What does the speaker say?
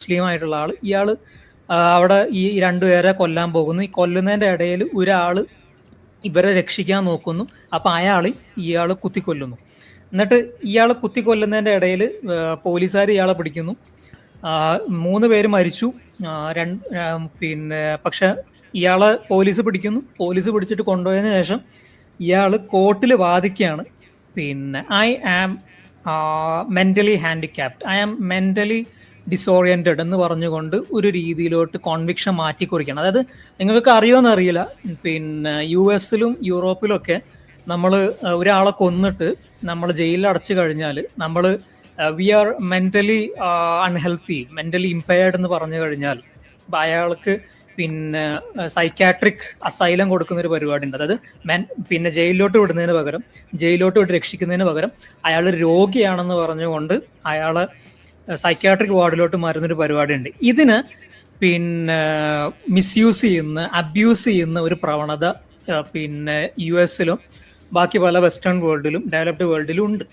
മുസ്ലിമായിട്ടുള്ള ആൾ. ഇയാൾ അവിടെ ഈ രണ്ടുപേരെ കൊല്ലാൻ പോകുന്നു. ഈ കൊല്ലുന്നതിന്റെ ഇടയിൽ ഒരാൾ ഇവരെ രക്ഷിക്കാൻ നോക്കുന്നു. അപ്പൊ അയാൾ ഇയാൾ കുത്തിക്കൊല്ലുന്നു. എന്നിട്ട് ഇയാൾ കുത്തിക്കൊല്ലുന്നതിന്റെ ഇടയിൽ പോലീസുകാർ ഇയാളെ പിടിക്കുന്നു. മൂന്ന് പേര് മരിച്ചു. രണ്ട് പിന്നെ പക്ഷെ ഇയാളെ പോലീസ് പിടിക്കുന്നു. പോലീസ് പിടിച്ചിട്ട് കൊണ്ടുപോയതിന് ശേഷം ഇയാൾ കോർട്ടിൽ വാദിക്കുകയാണ്. പിന്നെ I am mentally handicapped I am mentally disoriented എന്ന് പറഞ്ഞുകൊണ്ട് ഒരു രീതിയിലോട്ട് കോൺവിക്ഷൻ മാറ്റിക്കുറിക്കണം. അതായത് നിങ്ങൾക്ക് അറിയുമെന്ന് അറിയില്ല. പിന്നെ യു എസിലും യൂറോപ്പിലൊക്കെ നമ്മൾ ഒരാളെ കൊന്നിട്ട് നമ്മൾ ജയിലിൽ അടച്ചു കഴിഞ്ഞാൽ നമ്മൾ we are mentally unhealthy mentally impaired എന്ന് പറഞ്ഞു കഴിഞ്ഞാൽ അയാൾക്ക് പിന്നെ സൈക്കാട്രിക് അസൈലം കൊടുക്കുന്ന ഒരു പരിപാടി ഉണ്ട് അതായത് മെൻ പിന്നെ ജയിലിലോട്ട് വിടുന്നതിന് പകരം ജയിലിലോട്ട് വിട്ട് രക്ഷിക്കുന്നതിന് പകരം അയാൾ രോഗിയാണെന്ന് പറഞ്ഞുകൊണ്ട് അയാളെ സൈക്കാട്രിക് വാർഡിലോട്ട് മാറുന്നൊരു പരിപാടി ഉണ്ട് ഇതിന് പിന്നെ മിസ്യൂസ് ചെയ്യുന്ന അബ്യൂസ് ചെയ്യുന്ന ഒരു പ്രവണത പിന്നെ യു എസിലും ബാക്കി പല വെസ്റ്റേൺ വേൾഡിലും ഡെവലപ്ഡ് വേൾഡിലും ഉണ്ട്.